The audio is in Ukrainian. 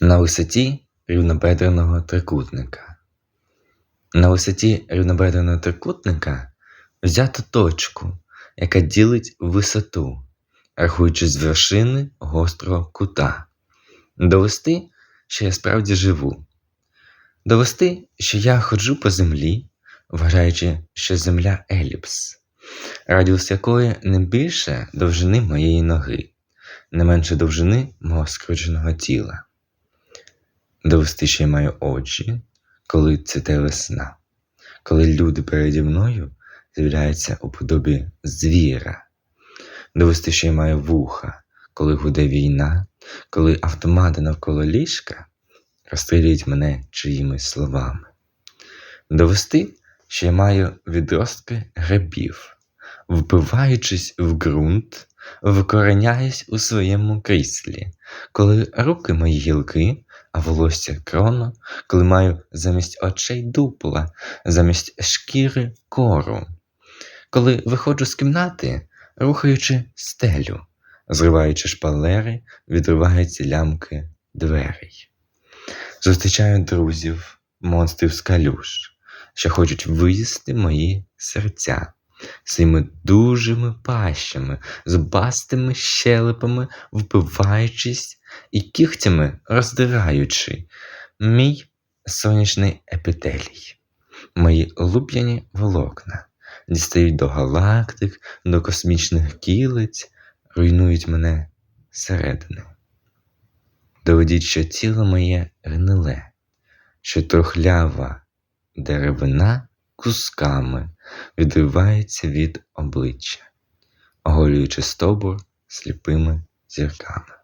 На висоті рівнобедреного трикутника. На висоті рівнобедреного трикутника взято точку, яка ділить висоту, рахуючи з вершини гострого кута. Довести, що я справді живу. Довести, що я ходжу по землі, вважаючи, що земля еліпс, радіус якої не більше довжини моєї ноги, не менше довжини мого скрученого тіла. Довести, що маю очі, коли цвіте весна, коли люди переді мною з'являються у подобі звіра. Довести, що маю вуха, коли гуде війна, коли автомати навколо ліжка розстрілюють мене чиїмись словами. Довести, що я маю відростки грибів, впиваючись в ґрунт, викореняюсь у своєму кріслі, коли руки мої гілки, а волосся кроно, коли маю замість очей дупла, замість шкіри кору, коли виходжу з кімнати, рухаючи стелю, зриваючи шпалери, відриваються лямки дверей. Зустрічаю друзів, монстрів з калюш, що хочуть виїсти мої серця своїми дужими пащами, зубастими щелепами, вбиваючись і кігтями роздираючи мій сонячний епітелій. Мої луп'яні волокна дістають до галактик, до космічних кілиць, руйнують мене зсередини. Доведіть, що тіло моє гниле, що трухлява деревина кусками відривається від обличчя, оголюючи стовбур сліпими зірками.